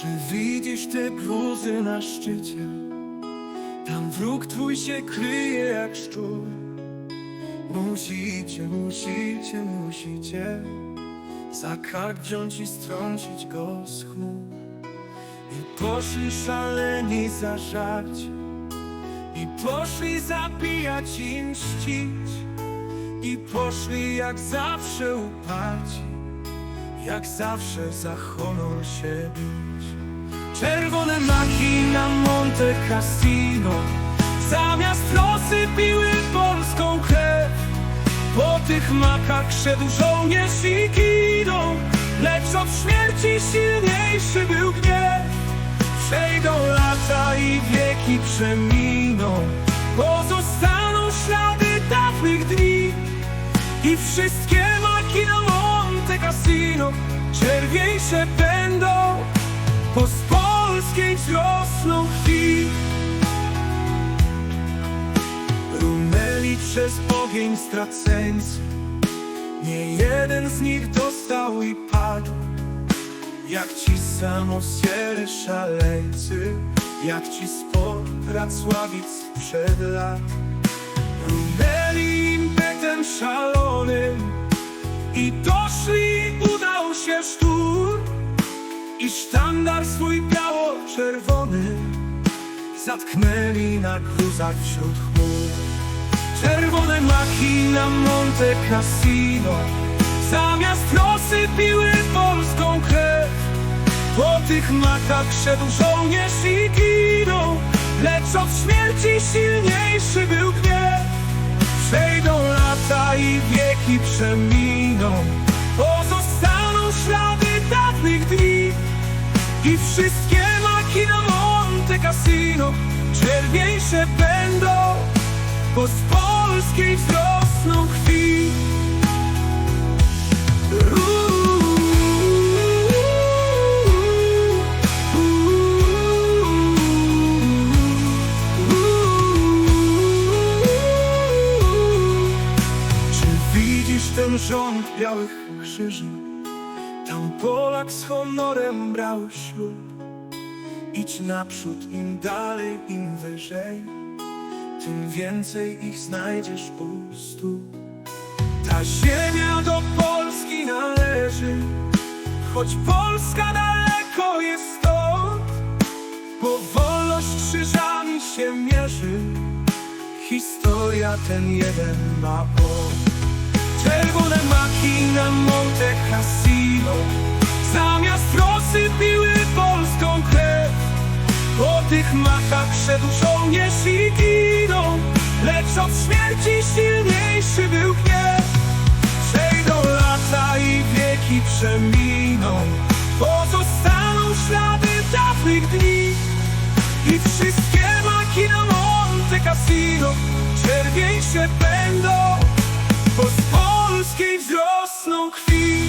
Czy widzisz te gruzy na szczycie? Tam wróg twój się kryje jak szczur. Musicie, musicie, musicie Za wziąć i strącić go z chmur. I poszli szaleni zażać I poszli zabijać i mścić I poszli jak zawsze uparci Jak zawsze za honor się bić. Czerwone maki na Monte Cassino Zamiast rosy piły polską krew. Po tych makach szedł żołnierz i giną Lecz od śmierci silniejszy był gniew. Przejdą lata i wieki przeminą Pozostaną ślady dawnych dni. I wszystkie Czerwieńsze będą bo z polskiej wzrosną krwi Runęli przez ogień straceńcy Nie jeden z nich dostał i padł. Jak ci samosiele szaleńcy Jak ci spod Racławic przed lat. Runęli impetem szalonym I doszli, udał się sztur i sztandar swój biało-czerwony Zatknęli na gruzach wśród chmur. Czerwone maki na Monte Cassino Zamiast rosy piły polską krew. Po tych makach szedł żołnierz i ginął Lecz od śmierci silniejszy był gniew. Przejdą lata i wieki przeminą I wszystkie maki na Monte Cassino Czerwieńsze będą Bo z polskiej wzrosną krwi Czy widzisz ten rząd białych krzyży? Tam Polak z honorem brał ślub. Idź naprzód, im dalej, im wyżej Tym więcej ich znajdziesz u stóp Ta ziemia do Polski należy Choć Polska daleko jest stąd Bo wolność krzyżami się mierzy. Historia ten jeden ma on. Czerwone maki na Monte Cassino Zamiast rosy piły polską krew. Po tych makach szedł żołnierz i ginął Lecz od śmierci silniejszy był gniew. Przejdą lata i wieki przeminą. Pozostaną ślady dawnych dni. I wszystkie maki na Monte Cassino Czerwieńsze będą. Bo z polskiej wzrosną krwi